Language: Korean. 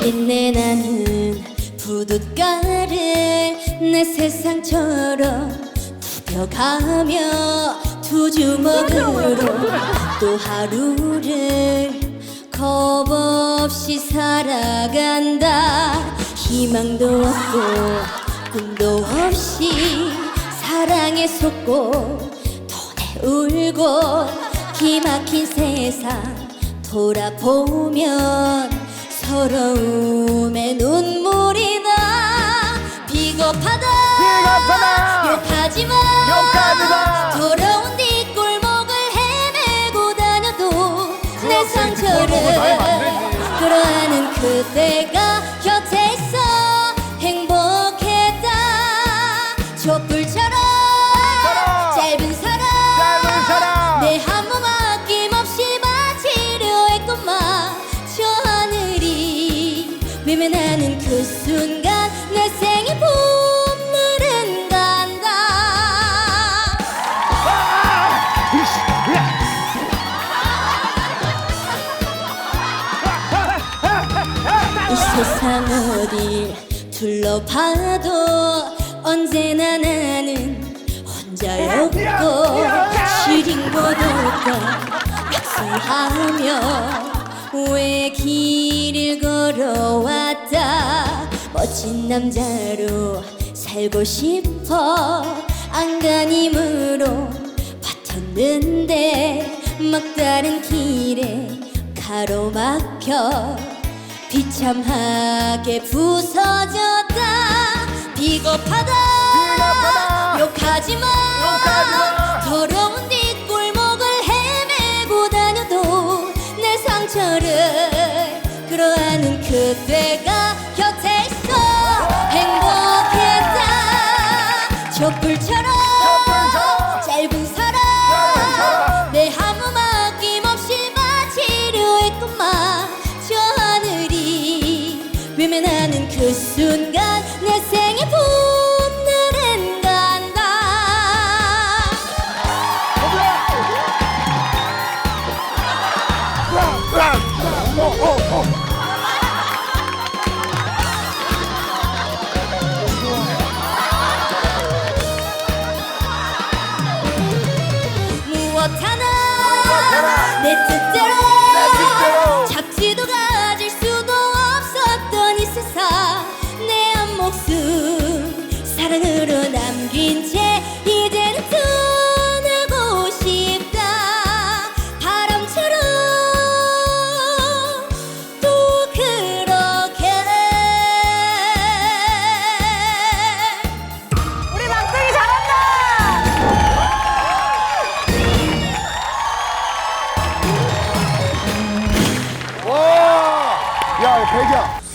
비린내 나는 부둣가를 내 세상처럼 굽혀가며 두 주먹으로 또 하루를 겁 없이 살아간다. 희망도 없고 꿈도 없이 사랑에 속고 돈에 울고 기막힌 세상 돌아보면 서러움에 눈물이 나 비겁하다 비겁하다! 욕하지마 욕하지마! 더러운 뒷골목을 헤매고 다녀도 내 상처를 안 되지. 끌어안은 그대가 외면하는 그 순간 내 생의 봄날은 간다. 이 세상 어딜 둘러봐도 언제나 나는 혼자였고 시린 고독과 약속하며 멋진 남자로 살고 싶어 안간힘으로 버텼는데 막다른 길에 가로막혀 비참하게 부서졌다 비겁하다, 비겁하다! 욕하지마! 더러운 뒷골목을 헤매고 다녀도 내 상처를 끌어안은 그대가 그 순간 내 생의 봄날은 간다 무엇 하나 내 뜻대로. 백이야.